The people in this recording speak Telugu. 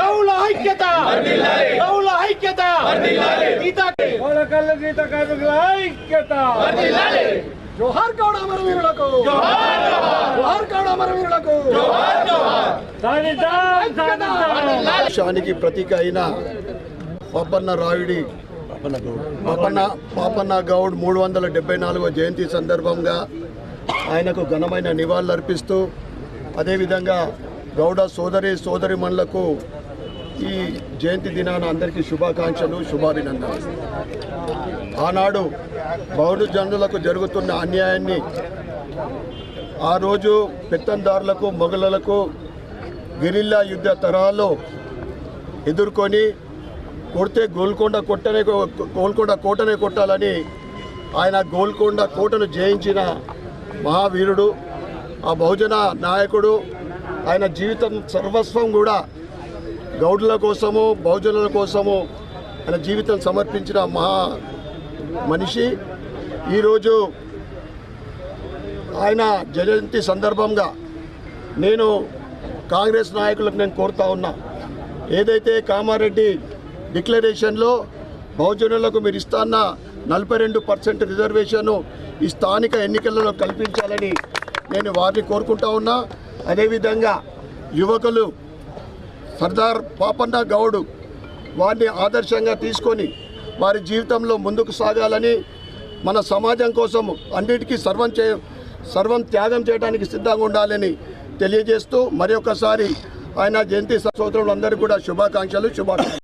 గౌల ఐక్యత! గౌల ఐక్యత! గీతా కోలకల్ల గీత కార్మికుల ఐక్యత! జోహార్ గౌడ అమరవీరులకు జోహార్ గౌడ! అమరవీరులకు దేశానికి ప్రతీక అయిన పాపన్న రాయుడి పాపన్న పాపన్న గౌడ్ మూడు వందల డెబ్బై నాలుగవ జయంతి సందర్భంగా ఆయనకు ఘనమైన నివాళులర్పిస్తూ అదేవిధంగా గౌడ సోదరి సోదరిమణులకు ఈ జయంతి దినాన అందరికీ శుభాకాంక్షలు శుభాభినందనలు. ఆనాడు బహుజనులకు జరుగుతున్న అన్యాయాన్ని ఆ రోజు పెత్తందారులకు మొఘలులకు గెరిల్లా యుద్ధ తరాల్లో ఎదుర్కొని కొడితే గోల్కొండ కొట్టనే గోల్కొండ కోటనే కొట్టాలని ఆయన గోల్కొండ కోటను జయించిన మహావీరుడు ఆ బహుజన నాయకుడు ఆయన జీవితం సర్వస్వం కూడా గౌడుల కోసము బహుజనుల కోసము ఆయన జీవితం సమర్పించిన మహా మనిషి. ఈరోజు ఆయన జయంతి సందర్భంగా నేను కాంగ్రెస్ నాయకులకు నేను కోరుతా ఉన్నా. ఏదైతే కామారెడ్డి డిక్లరేషన్లో బహుజనులకు మీరు ఇస్తాన్న నలభై రెండు పర్సెంట్ రిజర్వేషన్ ఈ స్థానిక ఎన్నికలలో కల్పించాలని నేను వారిని కోరుకుంటా ఉన్నా. అదేవిధంగా యువకులు సర్దార్ పాపన్న గౌడు వారిని ఆదర్శంగా తీసుకొని వారి జీవితంలో ముందుకు సాగాలని మన సమాజం కోసం అన్నిటికీ సర్వం చే సర్వం త్యాగం చేయడానికి సిద్ధంగా ఉండాలని తెలియజేస్తూ మరి ఒకసారి ఆయన జయంతి సహోదరులందరూ కూడా శుభాకాంక్షలు శుభాకాంక్షలు.